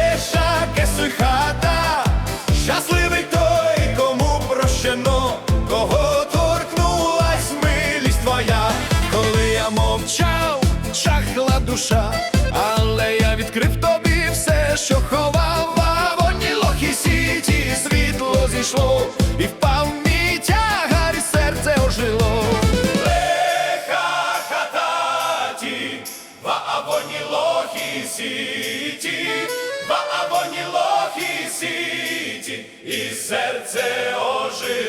Тиша кесуй хата, щасливий той, кому прощено, кого торкнулась милість твоя, коли я мовчав, чахла душа, але я відкрив тобі все, що ховав, а в лохі сіті світло зійшло, і впав мій тягар, і серце ожило. Лиха хата, ті, в абоні лохі сіті. Серце ожило.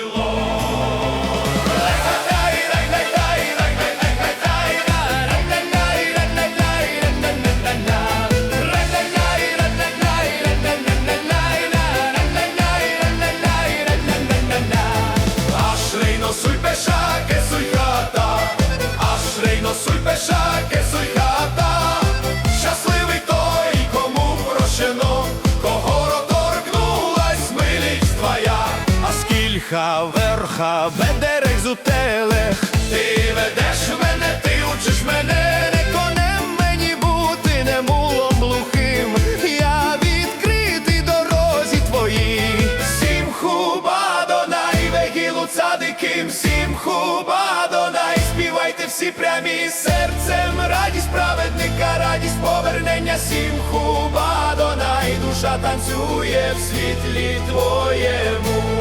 Верха бедерех зутелех, ти ведеш мене, ти учиш мене, не конем мені бути, не мулом глухим, я відкритий дорозі твоїй, сім хуба донай, вегілу цадиким, сім хуба донай, співайте всі прямі. Серцем, радість праведника, радість повернення, сім хуба донай, душа танцює в світлі твоєму.